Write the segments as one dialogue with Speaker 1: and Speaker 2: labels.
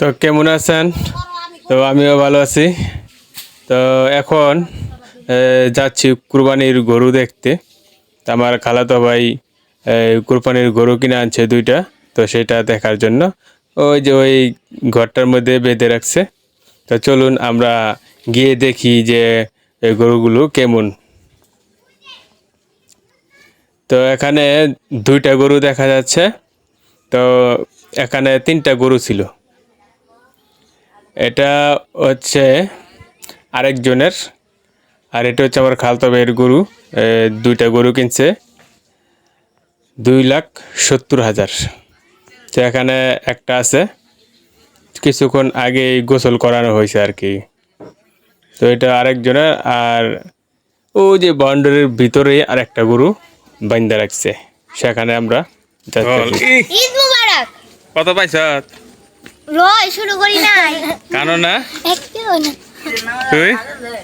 Speaker 1: তো কেমন আছেন? তো আমিও ভালো আছি। তো এখন যাচ্ছি কুরবানির গরু দেখতে। আমার খালাতো ভাই কুরবানির গরু কিনে আনছে দুইটা, তো সেটা দেখার জন্য। ওই যে ওই ঘরটার মধ্যে বেঁধে রাখছে। তো চলুন আমরা গিয়ে দেখি যে গরুগুলো কেমন। তো এখানে দুইটা গরু দেখা যাচ্ছে। তো এখানে তিনটা গরু ছিল। এটা হচ্ছে আরেকজনের আর এটা হচ্ছে আমার খালতো ভাইয়ের গরু। দুইটা গরু কিনছে। দুই লাখ সত্তর হাজার। তো এখানে একটা আছে। কিছুক্ষণ আগে গোসল করানো হয়েছে আর কি। তো এটা আরেকজনের আর ও যে বাউন্ডারির ভিতরে আর একটা গরু বান্ধা রাখছে। সেখানে আমরা কত পাইছ?
Speaker 2: লয় শুরু করি নাই।
Speaker 1: কানো না?
Speaker 2: একটিও না।
Speaker 1: তুই?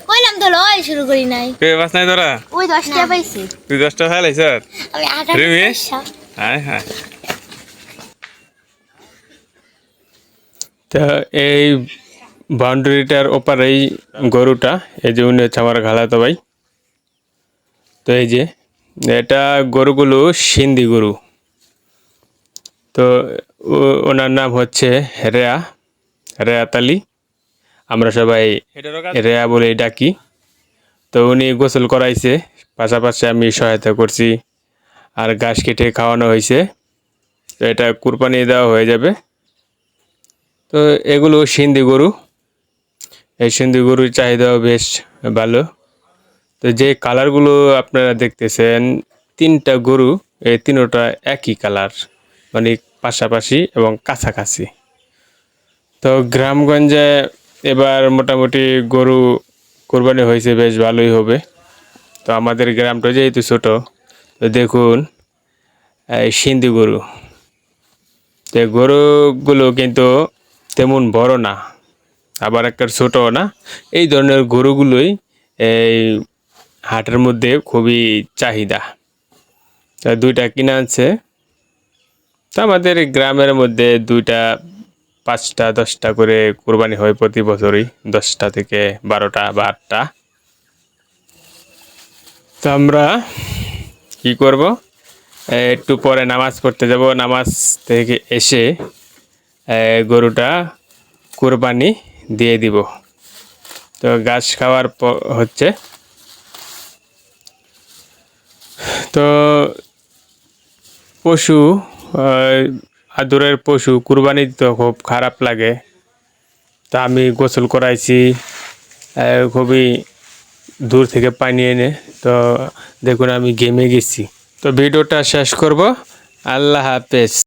Speaker 2: কইলাম তো লয় শুরু করি নাই।
Speaker 1: তুই বাস নাই তোরা?
Speaker 2: ওই দশটা পাইছি।
Speaker 1: তুই দশটা ফেলাইছ
Speaker 2: আমি আটা
Speaker 1: রিমিস? হ্যাঁ হ্যাঁ তো এই বাউন্ডারিটার ওপারেই গরুটা এই যে উনি হচ্ছে আমার খালাতো ভাই। তো এই যে এটা গরুগুলো সিন্ধি গরু। তো ওনার নাম হচ্ছে রেয়া রেয়াতালি আমরা সবাই রেয়া বলে ডাকি। তো উনি গোসল করাইছে, পাশাপাশি আমি সহায়তা করছি। আর ঘাস কেটে খাওয়ানো হয়েছে, তো এটা কুরবানি দেওয়া হয়ে যাবে। তো এগুলো সিন্ধি গরু। এই সিন্ধি গরুর চাহিদাও বেশ ভালো। তো যে কালারগুলো আপনারা দেখতেছেন, তিনটা গরু, এই তিনোটা একই কালার। মানে পাশাপাশি এবং কাছাকাছি। তো গ্রামগঞ্জে এবার মোটামুটি গরু কোরবানি হয়েছে, বেশ ভালোই হবে। তো আমাদের গ্রামটা যেহেতু ছোটো, তো দেখুন, এই সিন্ধি গরু। তো গরুগুলো কিন্তু তেমন বড় না, আবার একটা ছোটো না। এই ধরনের গরুগুলোই এই হাটের মধ্যে খুবই চাহিদা। দুইটা কিনে আনছে তো আমাদের গ্রামের মধ্যে দুইটা, পাঁচটা, দশটা করে কোরবানি হয় প্রতি বছরই, দশটা থেকে বারোটা বা আটটা। তো আমরা কি করব? একটু পরে নামাজ পড়তে যাব। নামাজ থেকে এসে গরুটা কোরবানি দিয়ে দিব। তো গাছ খাওয়ার হচ্ছে। তো পশু আদরের পশু কুরবানি তো খুব খারাপ লাগে। তা আমি গোসল করাইছি খুবই দূর থেকে পানি এনে। তো দেখুন আমি গেমে গেছি। তো ভিডিওটা শেষ করব। আল্লাহ হাফেজ।